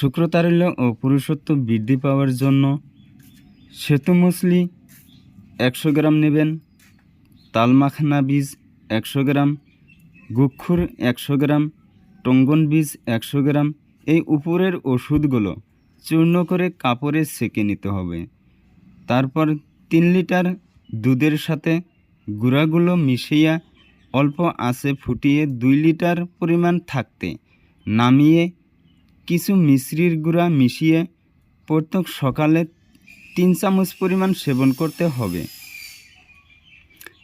শুক্রতারল্য ও পুরুষত্ব বৃদ্ধি পাওয়ার জন্য সেতু মুসলি একশো গ্রাম নেবেন, তালমাখানা বীজ একশো গ্রাম, গুক্ষুর একশো গ্রাম, টঙ্গন বীজ একশো গ্রাম। এই উপরের ওষুধগুলো চূর্ণ করে কাপড়ে সেকে নিতে হবে। তারপর তিন লিটার দুধের সাথে গুঁড়াগুলো মিশিয়ে অল্প আঁচে ফুটিয়ে দুই লিটার পরিমাণ থাকতে নামিয়ে কিছু মিশ্রির গুঁড়া মিশিয়ে প্রত্যেক সকালে তিন চামচ পরিমাণ সেবন করতে হবে।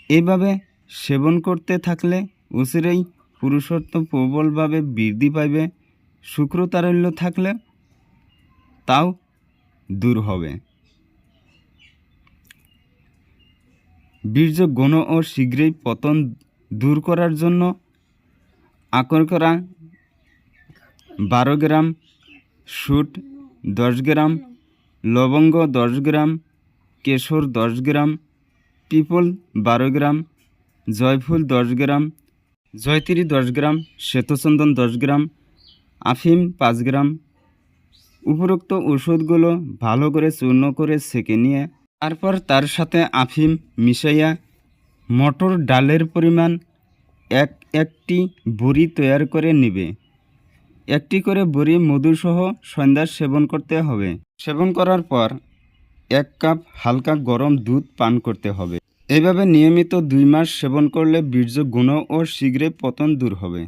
এইভাবে সেবন করতে থাকলে উচিরেই পুরুষত্ব প্রবলভাবে বৃদ্ধি পাইবে, শুক্রতারল্য থাকলে তাও দূর হবে। বীর্য গণ ও শীঘ্রই পতন দূর করার জন্য আকর করা বারো গ্রাম সুট দশ গ্রাম, লবঙ্গ দশ গ্রাম, কেশর দশ গ্রাম, পিপল বারো গ্রাম, জয়ফুল দশ গ্রাম, জয়তিরি দশ গ্রাম, শ্বেতচন্দন দশ গ্রাম, আফিম পাঁচ গ্রাম। উপরোক্ত ওষুধগুলো ভালো করে চূর্ণ করে সেকে নিয়ে, তারপর তার সাথে আফিম মিশাইয়া মটর ডালের পরিমাণ এক একটি বড়ি তৈয়ার করে নেবে। একটি করে বড়ি মধুসহ সন্ধ্যা সেবন করতে হবে। সেবন করার পর এক কাপ হালকা গরম দুধ পান করতে হবে। এভাবে নিয়মিত দুই মাস সেবন করলে বীর্য গুণ ও শীঘ্রই পতন দূর হবে।